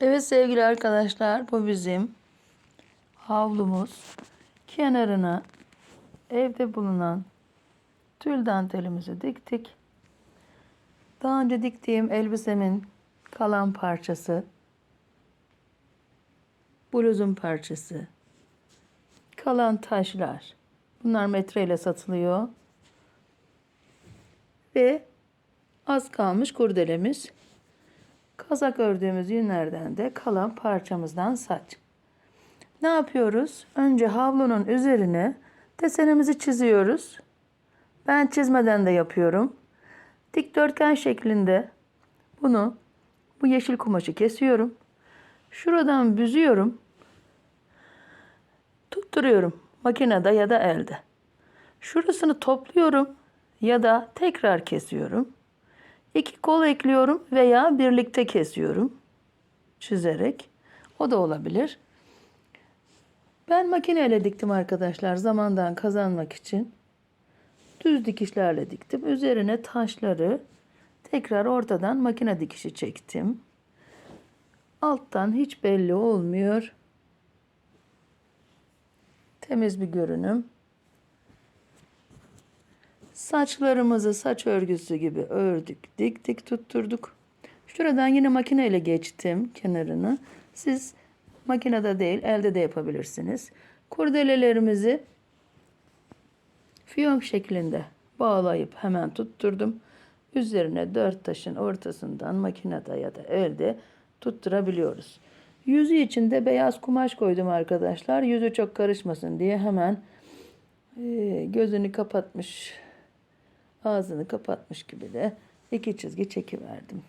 Evet sevgili arkadaşlar bu bizim havlumuz. Kenarına evde bulunan tül dantelimizi diktik. Daha önce diktiğim elbisemin kalan parçası, bluzun parçası, kalan taşlar. Bunlar metreyle satılıyor. Ve az kalmış kurdelemiz. Kazak ördüğümüz yünlerden de kalan parçamızdan saç. Ne yapıyoruz? Önce havlunun üzerine desenimizi çiziyoruz. Ben çizmeden de yapıyorum. Dikdörtgen şeklinde bunu bu yeşil kumaşı kesiyorum. Şuradan büzüyorum. Tutturuyorum makinede ya da elde. Şurasını topluyorum ya da tekrar kesiyorum. İki kol ekliyorum veya birlikte kesiyorum. Çizerek. O da olabilir. Ben makineyle diktim arkadaşlar zamandan kazanmak için. Düz dikişlerle diktim. Üzerine taşları tekrar ortadan makine dikişi çektim. Alttan hiç belli olmuyor. Temiz bir görünüm. Saçlarımızı saç örgüsü gibi ördük, diktik, tutturduk. Şuradan yine makineyle geçtim kenarını. Siz makinede değil, elde de yapabilirsiniz. Kurdelelerimizi fiyonk şeklinde bağlayıp hemen tutturdum. Üzerine dört taşın ortasından makinede ya da elde tutturabiliyoruz. Yüzü için de beyaz kumaş koydum arkadaşlar. Yüzü çok karışmasın diye hemen gözünü kapatmış ağzını kapatmış gibi de iki çizgi çekiverdim.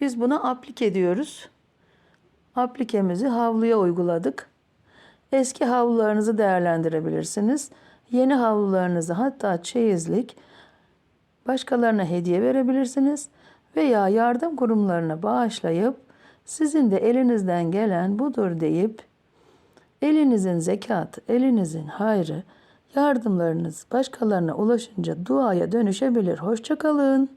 Biz buna aplik ediyoruz. Aplikemizi havluya uyguladık. Eski havlularınızı değerlendirebilirsiniz. Yeni havlularınızı hatta çeyizlik başkalarına hediye verebilirsiniz veya yardım kurumlarına bağışlayıp sizin de elinizden gelen budur deyip elinizin zekatı, elinizin hayrı, yardımlarınız başkalarına ulaşınca duaya dönüşebilir. Hoşçakalın.